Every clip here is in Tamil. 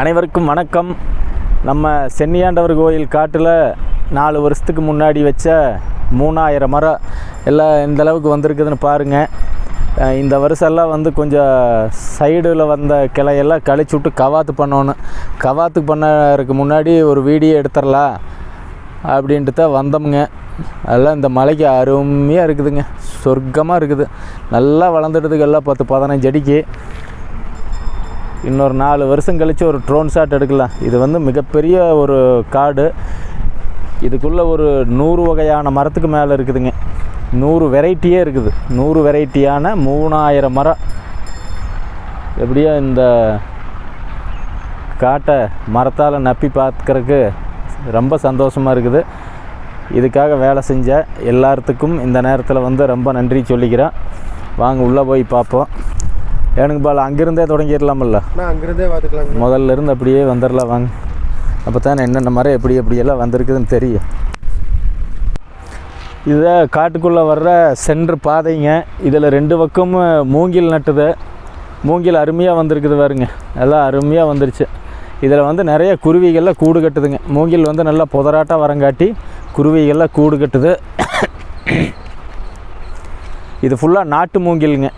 அனைவருக்கும் வணக்கம். நம்ம சென்னியாண்டவர் கோயில் காட்டில் நாலு வருஷத்துக்கு முன்னாடி வச்ச மூணாயிரம் மரம் எல்லாம் இந்த அளவுக்கு வந்திருக்குதுன்னு பாருங்கள் இந்த வருஷம்லாம் வந்து கொஞ்சம் சைடில் வந்த கிளையெல்லாம் கழிச்சு விட்டு கவாத்து பண்ணணும். கவாத்து பண்ணறதுக்கு முன்னாடி ஒரு வீடியோ எடுத்துடலாம் அப்படின்ட்டு தான் வந்தோமுங்க. அதெல்லாம் இந்த மலைக்கு அருமையாக இருக்குதுங்க. சொர்க்கமாக இருக்குது. நல்லா வளர்ந்துடுதுங்க எல்லாம் பத்து பதினஞ்சு அடிக்கு. இன்னொரு நாலு வருஷம் கழித்து ஒரு ட்ரோன் ஷாட் எடுக்கலாம். இது வந்து மிகப்பெரிய ஒரு காடு. இதுக்குள்ளே ஒரு நூறு வகையான மரத்துக்கு மேலே இருக்குதுங்க. நூறு வெரைட்டியே இருக்குது. நூறு வெரைட்டியான மூணாயிரம் மரம். எப்படியோ இந்த காட்டை மரத்தால் நப்பி பார்க்குறக்கு ரொம்ப சந்தோஷமாக இருக்குது. இதுக்காக வேலை செஞ்ச எல்லாத்துக்கும் இந்த நேரத்தில் வந்து ரொம்ப நன்றி சொல்லிக்கிறேன். வாங்க உள்ளே போய் பார்ப்போம். எனக்கு பால் அங்கேருந்தே தொடங்கிடலாமல்ல அங்கிருந்தே பார்த்துக்கலாங்க. முதல்ல இருந்து அப்படியே வந்துடலாம் வாங்க. அப்போ தானே என்னென்ன மரம் எப்படி எப்படியெல்லாம் வந்திருக்குதுன்னு தெரியும். இதை காட்டுக்குள்ளே வர்ற சென்று பாதைங்க இதில் ரெண்டு பக்கமும் மூங்கில் நட்டுது. மூங்கில் அருமையாக வந்திருக்குது பாருங்க. எல்லாம் அருமையாக வந்துருச்சு. இதில் வந்து நிறைய குருவிகள்லாம் கூடு கட்டுதுங்க. மூங்கில் வந்து நல்லா புதராட்டாக வரங்காட்டி குருவிகள்லாம் கூடு கட்டுது. இது ஃபுல்லாக நாட்டு மூங்கிலுங்க.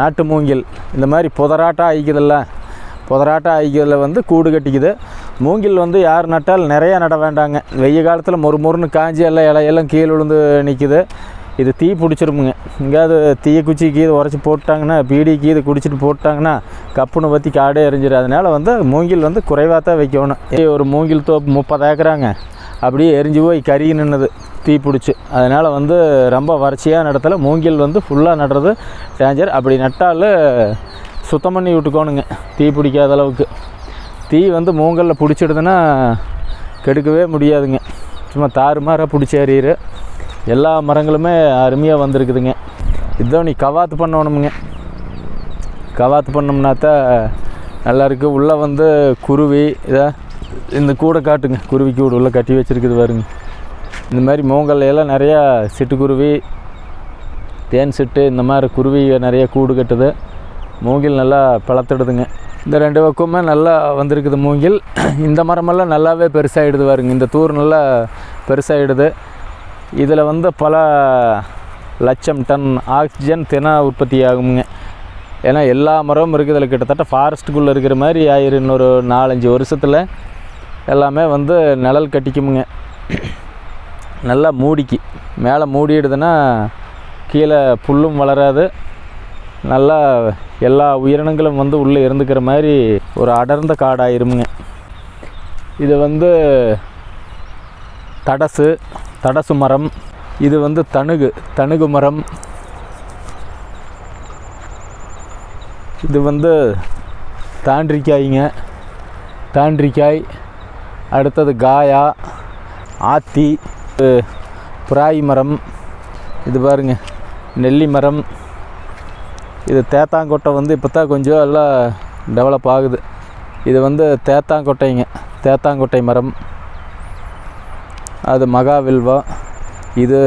நாட்டு மூங்கில். இந்த மாதிரி புதராட்டம் ஆயிக்குதில்ல புதராட்டம் ஆயிக்கிறதுல வந்து கூடு கட்டிக்குது. மூங்கில் வந்து யார் நட்டால் நிறையா நட வேண்டாங்க. வெய்ய காலத்தில் மொறு மொறுன்னு காஞ்சி எல்லாம் இலையெல்லாம் கீழே விழுந்து நிற்குது இது தீ பிடிச்சிருமுங்க. எங்கேயாவது தீய குச்சி கீது உரைச்சி போட்டாங்கன்னா பீடி கீது குடிச்சிட்டு போட்டாங்கன்னா கப்புன்னு பற்றி காடே எரிஞ்சிடும் அதனால் வந்து மூங்கில் வந்து குறைவாக தான் வைக்கணும். ஒரு மூங்கில் தோப்பு முப்பது ஏக்கராங்க. அப்படியே எரிஞ்சு போய் கருகி நின்றுது தீ பிடிச்சி. அதனால் வந்து ரொம்ப வறட்சியான இடத்துல மூங்கில் வந்து ஃபுல்லாக நடுறது டேஞ்சர் அப்படி நட்டாலும் சுத்தம் பண்ணி விட்டுக்கோணுங்க. தீ பிடிக்காத அளவுக்கு. தீ வந்து மூங்கலில் பிடிச்சிடுதுன்னா கெடுக்கவே முடியாதுங்க. சும்மா தாறுமாறாக பிடிச்சி எறிகிற எல்லா மரங்களுமே அருமையாக வந்திருக்குதுங்க. இதோ நீ கவாத்து பண்ணணுமுங்க. கவாத்து பண்ணோம்னா தான் நல்லா இருக்குது உள்ளே வந்து குருவி இதை இந்த கூடை காட்டுங்க குருவி கூடு உள்ளே கட்டி வச்சிருக்குது பாருங்க. இந்த மாதிரி மூங்கல்லையெல்லாம் நிறையா சிட்டுக்குருவி தேன் சிட்டு இந்த மாதிரி குருவி நிறைய கூடு கட்டுது. மூங்கில் நல்லா பழத்திடுதுங்க. இந்த ரெண்டு பக்கமுமே நல்லா வந்திருக்குது மூங்கில். இந்த மரமெல்லாம் நல்லாவே பெருசாகிடுது பாருங்க. இந்த தூர் நல்லா பெருசாகிடுது இதில் வந்து பல லட்சம் டன் ஆக்சிஜன் தின உற்பத்தி ஆகுங்க. ஏன்னா எல்லா மரமும் இருக்குது. இதில் கிட்டத்தட்ட ஃபாரஸ்ட்டுக்குள்ளே இருக்கிற மாதிரி ஆயிரம் இன்னொரு நாலஞ்சு வருஷத்தில் எல்லாமே வந்து நிழல் கட்டிக்குமுங்க. நல்லா மூடிக்கு. மேலே மூடிடுதுன்னா கீழே புல்லும் வளராது. நல்லா எல்லா உயிரினங்களும் வந்து உள்ளே இருந்துக்கிற மாதிரி ஒரு அடர்ந்த காடாயிருமுங்க. இது வந்து தடசு தடசு மரம். இது வந்து தணுகு தணுகு மரம். இது வந்து தாண்டிக்காய்ங்க தாண்டிக்காய் அடுத்தது காயா ஆத்தி புராய் மரம் இது பாருங்க நெல்லி மரம். இது தேத்தாங்கொட்டை வந்து இப்போ தான் கொஞ்சம் எல்லாம் டெவலப் ஆகுது. இது வந்து தேத்தாங்கொட்டைங்க தேத்தாங்கொட்டை மரம். அது மகாவில்வம் இது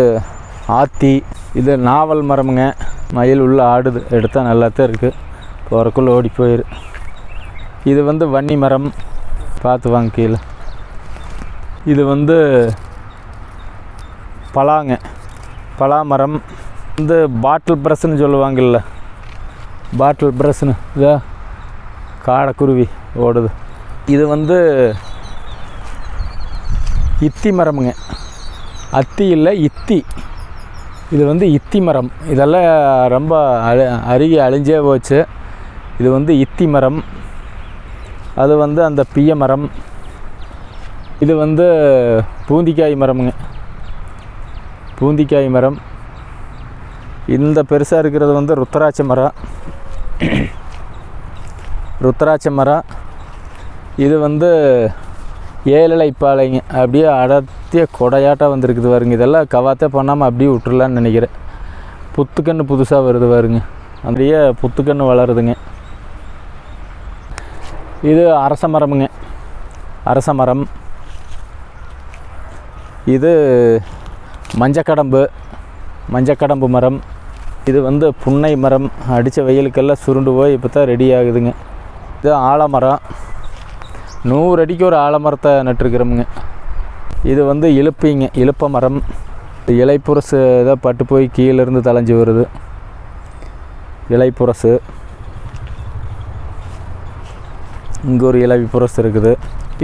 ஆத்தி இது நாவல் மரமுங்க. மயில் உள்ள ஆடுது எடுத்தால் நல்லாத்தான் இருக்குது போகிறக்குள்ளே ஓடி போயிரு. இது வந்து வன்னி மரம். பார்த்து வாங்க கீழே. இது வந்து பலாங்க. பலா மரம் வந்து பாட்டில் ப்ரெஸ்ன்னு சொல்லுவாங்கல்ல. பாட்டில் ப்ரெஸ்ன்னு. இதா? காடைக்குருவி ஓடுது. இது வந்து இத்தி மரமுங்க. அத்தி இல்லை இத்தி. இது வந்து இத்தி மரம். இதெல்லாம் ரொம்ப அழி அருகி அழிஞ்சே போச்சு. இது வந்து இத்தி மரம். அது வந்து அந்த பிய மரம். இது வந்து பூந்திக்காய் மரமுங்க. பூந்திக்காய் மரம். இந்த பெருசாக இருக்கிறது வந்து ருத்ராட்ச மரம். ருத்ராட்ச மரம். இது வந்து ஏழலை பாலைங்க. அப்படியே அடர்த்திய கொடையாட்டம் வந்திருக்குது பாருங்க. இதெல்லாம் கவாத்தே பண்ணாமல் அப்படியே விட்டுறலான்னு நினைக்கிறேன். புத்துக்கன்று புதுசாக வருது பாருங்க. அப்படியே புத்துக்கன்று வளருதுங்க. இது அரச மரமுங்க. அரச மரம். இது மஞ்சக்கடம்பு மஞ்சக்கடம்பு மரம். இது வந்து புன்னை மரம். அடித்த வெயிலுக்கெல்லாம் சுருண்டு போய் இப்போ தான் ரெடி ஆகுதுங்க. இது ஆலமரம். நூறு அடிக்கு ஒரு ஆலமரத்தை நட்டுருக்குறோமுங்க. இது வந்து இழுப்பிங்க இழுப்ப மரம். இலைப்புரசு இதை பட்டு போய் கீழேருந்து தலைஞ்சி வருது. இலைப்புரசு இங்கே ஒரு இலை புரசு இருக்குது.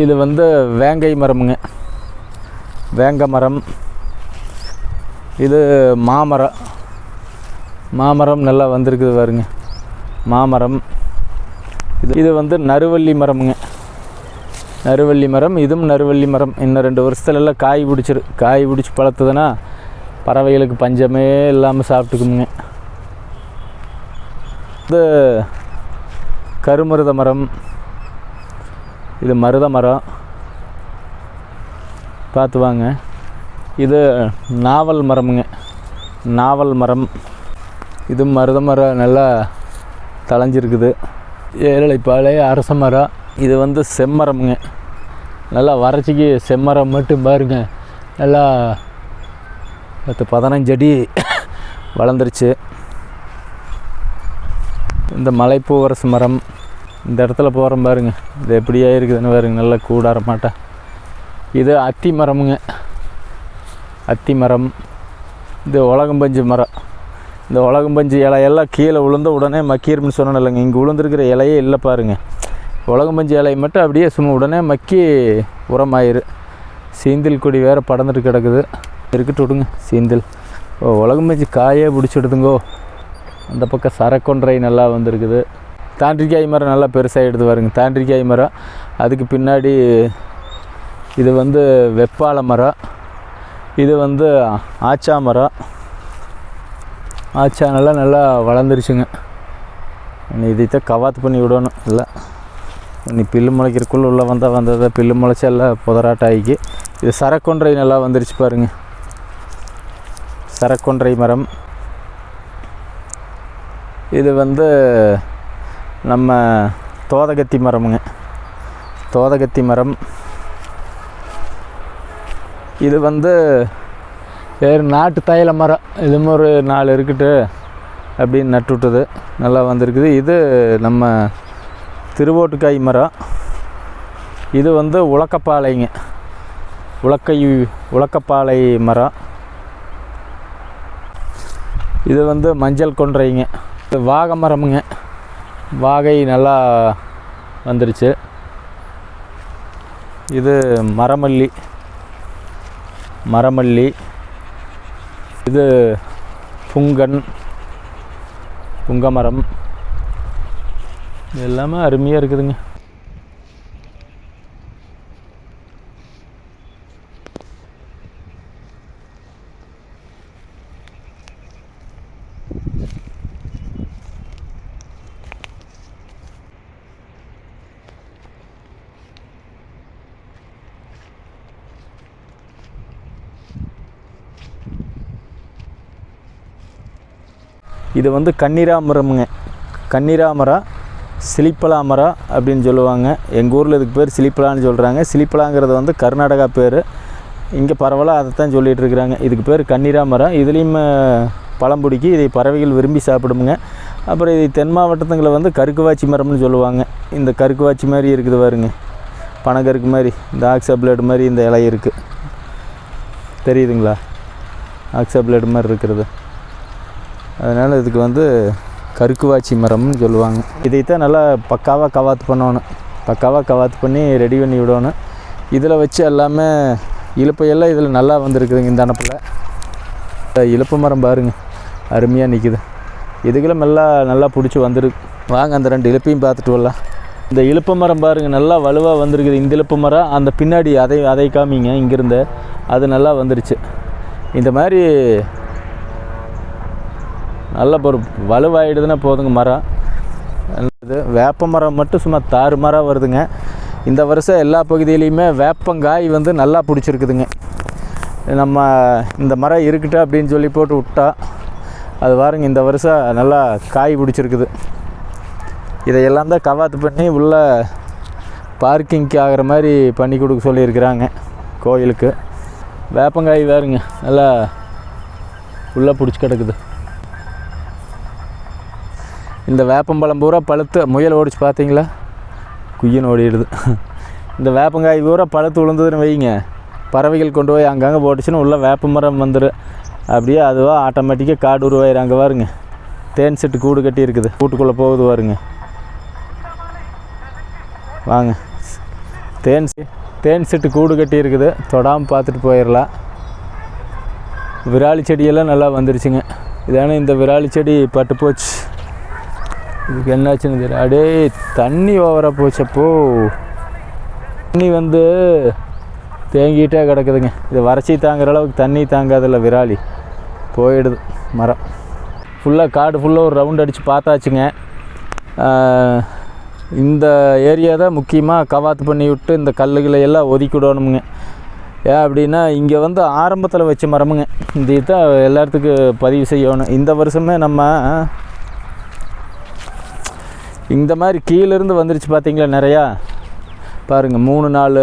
இது வந்து வேங்கை மரமுங்க. வேங்க மரம் இது மாமரம். மாமரம் நல்லா வந்திருக்குது பாருங்க. மாமரம். இது இது வந்து நறுவள்ளி மரமுங்க. நறுவள்ளி மரம் இதுவும் நறுவள்ளி மரம். இன்னும் ரெண்டு வருஷத்துலலாம் காய் பிடிச்சிரு காய் பிடிச்சி பழத்துதுன்னா பறவைகளுக்கு பஞ்சமே இல்லாமல் சாப்பிட்டுக்குமுங்க. இது கருமருத மரம். இது மருத மரம். பார்த்து வாங்க. இது நாவல் மரமுங்க. நாவல் மரம். இது மருத மரம் நல்லா தளைஞ்சிருக்குது பழைய அரச மரம் இது வந்து செம்மரமுங்க. நல்லா வறட்சிக்கு செம்மரம் மட்டும் பாருங்க. நல்லா பத்து பதினஞ்சு அடி வளர்ந்துருச்சு. இந்த மலைப்பூவரசு மரம். இந்த இடத்துல போகிறோம் பாருங்க. இது எப்படியா இருக்குதுன்னு பாருங்க. நல்லா கூடார மாட்டேன் இது அத்தி மரமுங்க. அத்தி மரம். இது உலகம்பஞ்சு மரம். இந்த உலகம்பஞ்சு இலையெல்லாம் கீழே விழுந்த உடனே மக்கிரும்னு சொன்னேன் இல்லைங்க. இங்கே விழுந்துருக்கிற இலையே இல்லை பாருங்கள் உலகம்பஞ்சு இலையை மட்டும் அப்படியே சும்மா உடனே மக்கி உரமாயிரு. சீந்தில் கொடி வேறு படந்துட்டு கிடக்குது. இருக்கட்டு விடுங்க சீந்தில். ஓ உலகம்பஞ்சு காயே பிடிச்சிடுதுங்கோ. அந்த பக்கம் சரக்கொன்றை நல்லா வந்திருக்குது. தாண்டிக்காய் மரம் நல்லா பெருசாகிடுது பாருங்க. தாண்டிக்காய் மரம். அதுக்கு பின்னாடி இது வந்து வெப்பால மரம் இது வந்து ஆச்சா மரம் ஆச்சா நல்லா நல்லா வளர்ந்துருச்சுங்க. இதை இதைத்தான் கவாத்து பண்ணி விடணும். இல்லை நீ பில்லு முளைக்கிறக்குள்ள உள்ளே வந்தால் வந்ததை பில்லு முளைச்சி எல்லாம் புதராட்டம் ஆகி இது சரக்கொன்றை நல்லா வந்துருச்சு பாருங்க. சரக்கொன்றை மரம். இது வந்து நம்ம தோதகத்தி மரமுங்க. தோதகத்தி மரம். இது வந்து வேறு நாட்டு தைல மரம். இதுவும் ஒரு நாலு இருக்குட்டு அப்படின்னு நட்டு விட்டது. நல்லா வந்திருக்குது. இது நம்ம திருவோட்டுக்காய் மரம். இது வந்து உலக்கப்பாலைங்க. உலக்கை உலக்கப்பாளை மரம். இது வந்து மஞ்சள் கொன்றைங்க. இது வாகை மரமுங்க. வாகை நல்லா வந்துருச்சு. இது மரமல்லி. மரமல்லி இது புங்கன் புங்கமரம். இது எல்லாமே அருமையாக இருக்குதுங்க. இது வந்து கன்னிராமரம்ங்க. கன்னிராமரம் சிலிப்பலா மரம் அப்படின்னு சொல்லுவாங்க. எங்கள் ஊரில் இதுக்கு பேர் சிலிப்பலான்னு சொல்கிறாங்க சிலிப்பலாங்கிறது வந்து கர்நாடகா பேர். இங்கே பரவலாக அதை தான் சொல்லிகிட்டு இருக்கிறாங்க. இதுக்கு பேர் கன்னிரா மரம் இதுலேயும் பழம் பிடிக்கி இதை பறவைகள் விரும்பி சாப்பிடுங்க அப்புறம் இது தென் மாவட்டத்துங்களை வந்து கருக்குவாச்சி மரம்னு சொல்லுவாங்க. இந்த கருக்குவாச்சி மாதிரி இருக்குது பாருங்க. பனகருக்கு மாதிரி இந்த ஆக்ஸாப்ளேடு மாதிரி இந்த இலை இருக்குது தெரியுதுங்களா? ஆக்ஸாப்ளேடு மாதிரி இருக்கிறது. அதனால் இதுக்கு வந்து கருக்குவாச்சி மரம்னு சொல்லுவாங்க. இதைத்தான் நல்லா பக்காவாக கவாத்து பண்ணணும். பக்காவாக கவாத்து பண்ணி ரெடி பண்ணி விடணும். இதில் வச்சு எல்லாமே இழுப்பையெல்லாம் இதில் நல்லா வந்திருக்குதுங்க இந்த அனுப்பில் இழுப்பு மரம் பாருங்க அருமையாக நிற்கிது இதுக்கெல்லாம் நல்லா நல்லா பிடிச்சி வந்துருக்கு வாங்க அந்த ரெண்டு இழுப்பையும் பார்த்துட்டு வரலாம். இந்த இழுப்பு மரம் பாருங்கள் நல்லா வலுவாக வந்திருக்குது. இந்த இழுப்பு மரம் அந்த பின்னாடி அதை அதை காமிங்க இங்கேருந்து. அது நல்லா வந்துருச்சு. இந்த மாதிரி நல்ல ஒரு வலுவாயிடுதுன்னா போதுங்க மரம். நல்லது. வேப்ப மரம் மட்டும் சும்மா தாறு மரம் வருதுங்க. இந்த வருஷம் எல்லா பகுதியிலையுமே வேப்பங்காய் வந்து நல்லா பிடிச்சிருக்குதுங்க. நம்ம இந்த மரம் இருக்கட்டும் அப்படின்னு சொல்லி போட்டு விட்டா அது பாருங்க இந்த வருஷம் நல்லா காய் பிடிச்சிருக்குது. இதையெல்லாம் தான் கவாத்து பண்ணி உள்ள பார்க்கிங்க்கு ஆகிற மாதிரி பண்ணி கொடுக்க சொல்லியிருக்கிறாங்க கோயிலுக்கு. வேப்பங்காய் வேறுங்க நல்லா உள்ளே பிடிச்சி கிடக்குது. இந்த வேப்பம்பழம் பூரா பழுத்து முயல் ஓடிச்சு பார்த்தீங்களா? குய்யன் ஓடிடுது. இந்த வேப்பங்காய் பூரா பழுத்து விழுந்ததுன்னு வைங்க. பறவைகள் கொண்டு போய் அங்கங்கே போட்டுச்சுன்னா உள்ளே வேப்ப மரம் வந்துடும் அப்படியே அதுவாக ஆட்டோமேட்டிக்காக காடு உருவாயிரும் அங்கே பாருங்க. தேன் செட்டு கூடு கட்டி இருக்குது. கூட்டுக்குள்ளே போகுது பாருங்க. வாங்க. தேன் தேன் செட்டு கூடு கட்டி இருக்குது. தொடாமல் பார்த்துட்டு போயிடலாம் விராலி செடியெல்லாம் நல்லா வந்துருச்சுங்க. இதானே இந்த விராலி செடி பட்டு போச்சு. இதுக்கு என்னாச்சுன்னு தெரியல. அடே தண்ணி ஓவராக போச்சப்போ தண்ணி வந்து தேங்கிட்டே கிடக்குதுங்க. இது வறட்சி தாங்குற அளவுக்கு தண்ணி தாங்காதில்ல விராலி. போயிடுது மரம். ஃபுல்லாக காடு ஃபுல்லாக ஒரு ரவுண்ட் அடித்து பார்த்தாச்சுங்க. இந்த ஏரியா தான் முக்கியமாக கவாத்து பண்ணி விட்டு இந்த கல்லுகளை எல்லாம் ஒதுக்கிடணுமுங்க. ஏன் அப்படின்னா இங்கே வந்து ஆரம்பத்தில் வச்ச மரமுங்க. இந்த இதை எல்லாத்துக்கு பதிவு செய்யணும். இந்த வருஷமே நம்ம இந்த மாதிரி கீழேருந்து வந்துருச்சு பார்த்தீங்களா நிறையா? பாருங்கள் மூணு நாலு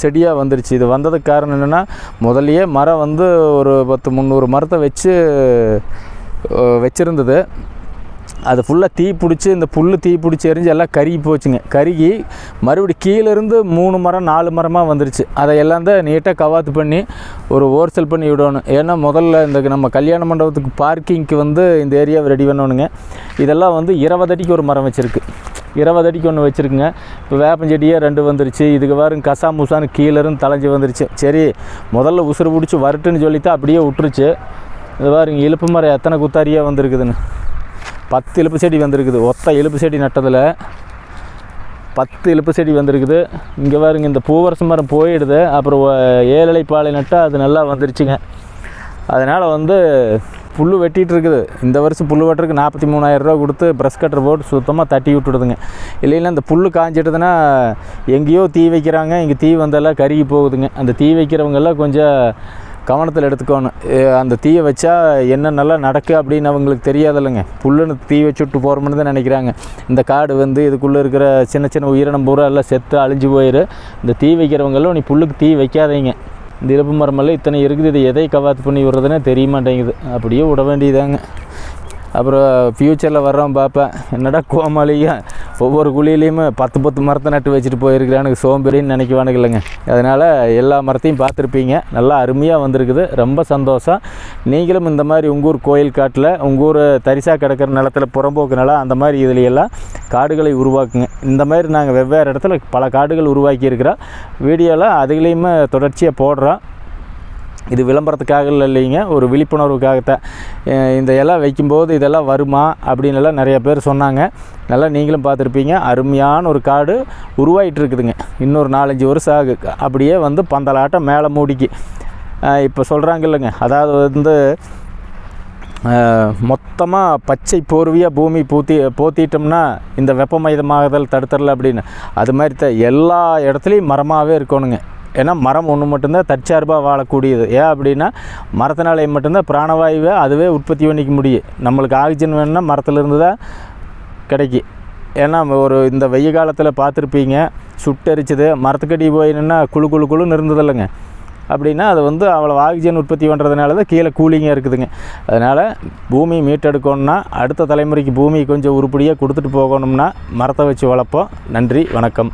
செடியாக வந்துருச்சு. இது வந்ததுக்கு காரணம் என்னென்னா முதல்லையே மரம் வந்து ஒரு பத்து முந்நூறு மரத்தை வச்சு வச்சுருந்தது. அது ஃபுல்லாக தீ பிடிச்சி இந்த புல் தீ பிடிச்சி எரிஞ்சு எல்லாம் கருகி போச்சுங்க. கருகி மறுபடி கீழேருந்து மூணு மரம் நாலு மரமாக வந்துருச்சு. அதை எல்லாம் தான் நீட்டாக கவாத்து பண்ணி ஒரு ஓர்சல் பண்ணி விடணும். ஏன்னா முதல்ல இந்த நம்ம கல்யாண மண்டபத்துக்கு பார்க்கிங்க்கு வந்து இந்த ஏரியாவை ரெடி பண்ணணுங்க. இதெல்லாம் வந்து இருபது அடிக்கு ஒரு மரம் வச்சுருக்கு. இருபது அடிக்கு ஒன்று வச்சுருக்குங்க. இப்போ வேப்பஞ்செடியே ரெண்டு வந்துருச்சு. இதுக்கு வரும் கசா முசான்னு கீழேருந்து தலைஞ்சி வந்துருச்சு. சரி முதல்ல உசுறு பிடிச்சி வரட்டுன்னு சொல்லித்தான் அப்படியே விட்டுருச்சு. இது பாருங்க இழுப்பு மரம் எத்தனை குத்தாரியாக வந்திருக்குதுன்னு. பத்து இழுப்பு செடி வந்திருக்குது. ஒத்த இழுப்பு செடி நட்டதில் பத்து இழுப்பு செடி வந்திருக்குது. இங்கே பாருங்க இந்த பூவரச மரம் போயிடுது. அப்புறம் ஏழலை பாலை நட்டால் அது நல்லா வந்துருச்சுங்க. அதனால் வந்து புல் வெட்டிகிட்டு இருக்குது. இந்த வருஷம் புல் வெட்டுறதுக்கு நாற்பத்தி மூணாயிரரூவா கொடுத்து ப்ரெஷ் கட்டர் போட்டு சுத்தமாக தட்டி விட்டுடுதுங்க. இல்லைன்னா இந்த புல் காஞ்சிடுதுன்னா எங்கேயோ தீ வைக்கிறாங்க. இங்கே தீ வந்தெல்லாம் கருகி போகுதுங்க. அந்த தீ வைக்கிறவங்கெல்லாம் கொஞ்சம் கவனத்தில் எடுத்துக்கணும் அந்த தீயை வச்சா என்னென்னலாம் நடக்கு அப்படின்னு அவங்களுக்கு தெரியாதில்லைங்க. புல்லுன்னு தீ வச்சு விட்டு போகிறோம்னு தான் நினைக்கிறாங்க. இந்த காடு வந்து இதுக்குள்ளே இருக்கிற சின்ன சின்ன உயிரினம் பூரா எல்லாம் செத்து அழிஞ்சு போயிரு. இந்த தீ வைக்கிறவங்களும் நீ புல்லுக்கு தீ வைக்காதீங்க. இந்த இறப்பு மரமெல்லாம் இத்தனை இருக்குது இது எதை கவாத்து பண்ணி விடுறதுனே தெரிய மாட்டேங்குது அப்படியே விட வேண்டியதாங்க. அப்புறம் ஃப்யூச்சரில் வர்றோம் பார்ப்பேன் என்னடா கோமாளியா ஒவ்வொரு குழியிலையுமே பத்து பத்து மரத்தை நட்டு வச்சுட்டு போயிருக்கிறானுங்க சோம்பேறின்னு நினைக்குவானுங்க இல்லைங்க. அதனால் எல்லா மரத்தையும் பார்த்துருப்பீங்க. நல்லா அருமையாக வந்திருக்குது. ரொம்ப சந்தோஷம். நீங்களும் இந்த மாதிரி உங்கள் ஊர் கோயில் காட்டில் உங்கள் ஊர் தரிசாக கிடக்கிற நிலத்துல புறம்போக்கு நிலம் அந்த மாதிரி இதுல எல்லாம் காடுகளை உருவாக்குங்க. இந்த மாதிரி நாங்கள் வெவ்வேறு இடத்துல பல காடுகள் உருவாக்கியிருக்கிறோம். வீடியோவில் அதுலேயுமே தொடர்ச்சியாக போடுறோம். இது விளம்பரத்துக்காக இல்லை இல்லைங்க. ஒரு விழிப்புணர்வுக்காகத்தான். இந்த எல்லாம் வைக்கும்போது இதெல்லாம் வருமா அப்படின்னு எல்லாம் நிறைய பேர் சொன்னாங்க. நல்லா நீங்களும் பார்த்துருப்பீங்க. அருமையான ஒரு காடு உருவாயிட்டு இருக்குதுங்க இன்னொரு நாலஞ்சு வருஷம் ஆகு. அப்படியே வந்து பந்தலாட்டம் மேலே மூடிக்கு. இப்போ சொல்கிறாங்க இல்லைங்க. அதாவது வந்து மொத்தமாக பச்சை போர்வியாக பூமி பூத்தி போத்திட்டோம்னா இந்த வெப்பமயமாகுதல் தடுத்துடல அப்படின்னு. அது மாதிரி தான் எல்லா இடத்துலையும் மரமாகவே இருக்கணுங்க. ஏன்னா மரம் ஒன்று மட்டும்தான் தற்சார்பாக வாழக்கூடியது. ஏன் அப்படின்னா மரத்தினாலே மட்டும்தான் பிராணவாயுவை அதுவே உற்பத்தி பண்ணிக்க முடியும். நம்மளுக்கு ஆக்சிஜன் வேணும்னா மரத்துலேருந்து தான் கிடைக்கும். ஏன்னா ஒரு இந்த வெய்ய காலத்தில் பார்த்துருப்பீங்க சுட்டரிச்சது மரத்துக்கடி போய் நின்னா குழு குழு குழுன்னு இருந்ததில்லைங்க அப்படின்னா அது வந்து அவ்வளோ ஆக்சிஜன் உற்பத்தி பண்ணுறதுனால தான் கீழே கூலிங்காக இருக்குதுங்க. அதனால் பூமி மீட்டெடுக்கணும்னா அடுத்த தலைமுறைக்கு பூமி கொஞ்சம் உருப்படியாக கொடுத்துட்டு போகணும்னா மரத்தை வச்சு வளர்ப்போம். நன்றி வணக்கம்.